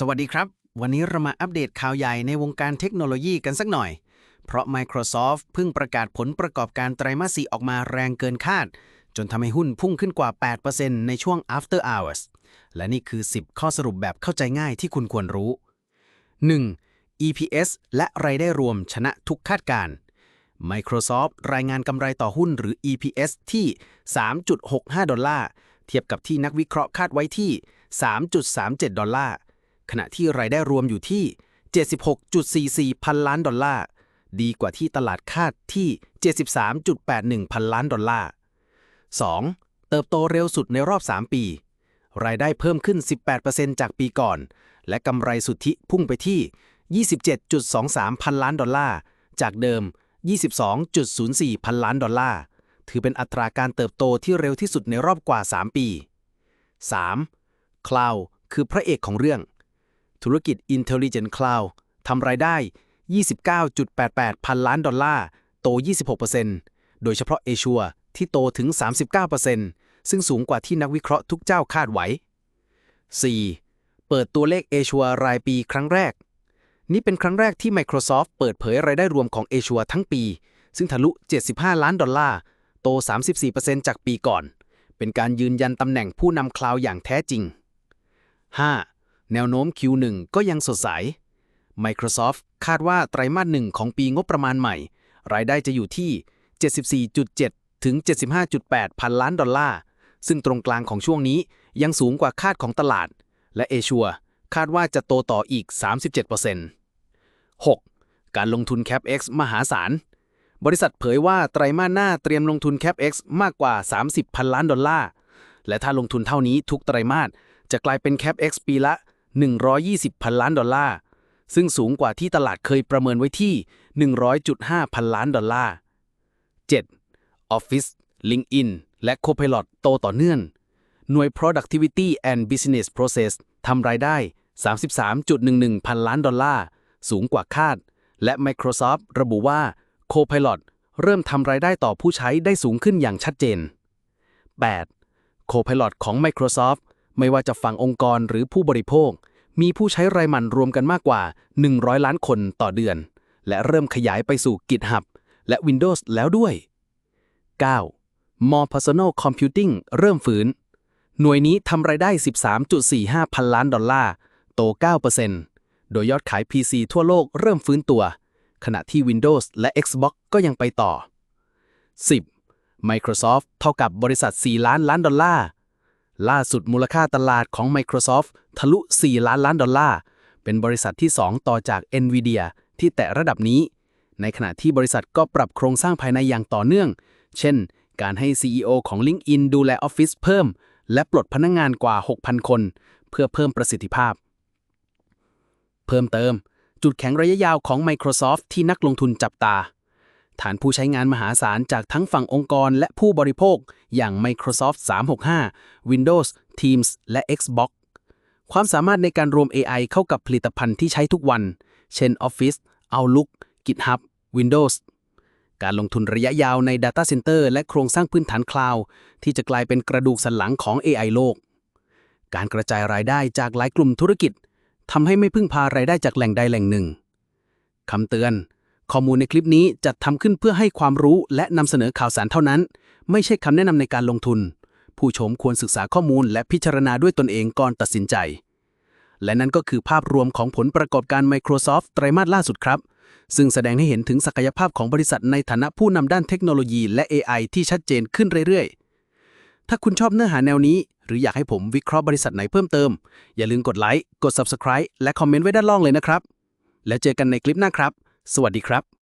สวัสดีครับ วันนี้เรามาอัปเดตข่าวใหญ่ในวงการเทคโนโลยีกันสักหน่อย เพราะ Microsoft เพิ่งประกาศผลประกอบการไตรมาส 4 ออกมาแรงเกินคาด จนทำให้หุ้นพุ่งขึ้นกว่า 8%ในช่วง after hours และนี่คือ 10 ข้อสรุปแบบเข้าใจง่ายที่คุณควรรู้ 1. EPS และรายได้รวมชนะทุกคาดการณ์ Microsoft รายงานกำไรต่อหุ้นหรือ EPS ที่ 3.65 ดอลลาร์ เทียบกับที่นักวิเคราะห์คาดไว้ที่ 3.37 ดอลลาร์ ขณะที่รายได้รวมอยู่ที่ 76.44 พันล้านดอลลาร์ ดีกว่าที่ตลาดคาดที่ 73.81 พันล้านดอลลาร์ 2. เติบโตเร็วสุดในรอบ 3 ปี รายได้เพิ่มขึ้น 18%จากปีก่อน และกำไรสุทธิพุ่งไปที่ 27.23 พันล้านดอลลาร์ จากเดิม 22.04 พันล้านดอลลาร์ ถือเป็นอัตราการเติบโตที่เร็วที่สุดในรอบกว่า 3 ปี 3. Cloud คือพระเอกของเรื่อง ธุรกิจ Intelligent Cloud ทำรายได้ 29.88 พันล้านดอลลาร์ โต 26%โดยเฉพาะเอชัวที่โตถึง 39%ซึ่งสูงกว่าที่นักวิเคราะห์ทุกเจ้าคาดไว้ 4. เปิดตัวเลขเอชัวรายปีครั้งแรก นี่เป็นครั้งแรกที่ Microsoft เปิดเผยรายได้รวมของเอชัวทั้งปี ซึ่งทะลุ 75 ล้านดอลลาร์ โต 34%จากปีก่อน เป็นการยืนยันตำแหน่งผู้นำคลาวด์อย่างแท้จริง 5. แนวโน้ม Q1 ก็ยังสดใส Microsoft คาดว่าไตรมาสหนึ่งของปีงบประมาณใหม่ รายได้จะอยู่ที่ 74.7 ถึง 75.8 พันล้านดอลลาร์ ซึ่งตรงกลางของช่วงนี้ยังสูงกว่าคาดของตลาด และเอชัวคาดว่าจะโตต่ออีก 37% 6. การลงทุน CapEx มหาศาล บริษัทเผยว่าไตรมาสหน้าเตรียมลงทุน CapEx มากกว่า 30 พันล้านดอลลาร์ และถ้าลงทุนเท่านี้ทุกไตรมาสจะกลายเป็น CapEx ปีละ 120 พันล้านดอลลาร์ ซึ่งสูงกว่าที่ตลาดเคยประเมินไว้ที่ 100.5 พันล้านดอลลาร์ 7. Office LinkedIn และ Copilot โตต่อเนื่อง หน่วย Productivity and Business Process ทำรายได้ 33.11 พันล้านดอลลาร์ สูงกว่าคาด และ Microsoft ระบุว่า Copilot เริ่มทำรายได้ต่อผู้ใช้ได้สูงขึ้นอย่างชัดเจน 8. Copilot ของ Microsoft ไม่ว่าจะฝั่งองค์กรหรือผู้บริโภค มีผู้ใช้รายมันรวมกันมากกว่า 100 ล้านคนต่อเดือน และเริ่มขยายไปสู่ GitHub และ Windows แล้วด้วย 9. More Personal Computing เริ่มฝืน หน่วยนี้ทำรายได้ 13.45 พันล้านดอลลาร์ โต 9%โดยยอดขาย PC ทั่วโลกเริ่มฟื้นตัว ขณะที่ Windows และ Xbox ก็ยังไปต่อ 10. Microsoft เท่ากับบริษัท 4 ล้านล้านดอลลาร์ ล่าสุดมูลค่าตลาดของ Microsoft ทะลุ 4 ล้านล้านดอลลาร์ เป็นบริษัทที่ 2 ต่อจาก NVIDIA ที่แตะระดับนี้ ในขณะที่บริษัทก็ปรับโครงสร้างภายในอย่างต่อเนื่อง เช่น การให้ CEO ของ LinkedIn ดูแลออฟฟิศเพิ่ม และปลดพนักงงานกว่า 6,000 คน เพื่อเพิ่มประสิทธิภาพ เพิ่มเติม จุดแข็งระยะยาวของ Microsoft ที่นักลงทุนจับตา ฐานผู้ใช้งานมหาศาลจากทั้งฝั่งองค์กรและผู้บริโภค อย่าง Microsoft 365 Windows Teams และ Xbox ความสามารถในการรวม AI เข้ากับผลิตภัณฑ์ที่ใช้ทุกวัน เช่น Office Outlook GitHub Windows การลงทุนระยะยาวใน Data Center และโครงสร้างพื้นฐานคลาวด์ที่จะกลายเป็นกระดูกสันหลังของ AI โลก การกระจายรายได้จากหลายกลุ่มธุรกิจทำให้ไม่พึ่งพารายได้จากแหล่งใดแหล่งหนึ่งคำเตือน ข้อมูลในคลิปนี้จัดทำขึ้นเพื่อให้ความรู้และนำเสนอข่าวสารเท่านั้น ไม่ใช่คำแนะนำในการลงทุน ผู้ชมควรศึกษาข้อมูลและพิจารณาด้วยตนเองก่อนตัดสินใจ และนั่นก็คือภาพรวมของผลประกอบการ Microsoft ไตรมาสล่าสุดครับ ซึ่งแสดงให้เห็นถึงศักยภาพของบริษัทในฐานะผู้นำด้านเทคโนโลยีและ AI ที่ชัดเจนขึ้นเรื่อยๆ ถ้าคุณชอบเนื้อหาแนวนี้ หรืออยากให้ผมวิเคราะห์บริษัทไหนเพิ่มเติม อย่าลืมกดไลค์กด Subscribe และคอมเมนต์ไว้ด้านล่างเลยนะครับ แล้วเจอกันในคลิปหน้าครับ สวัสดีครับ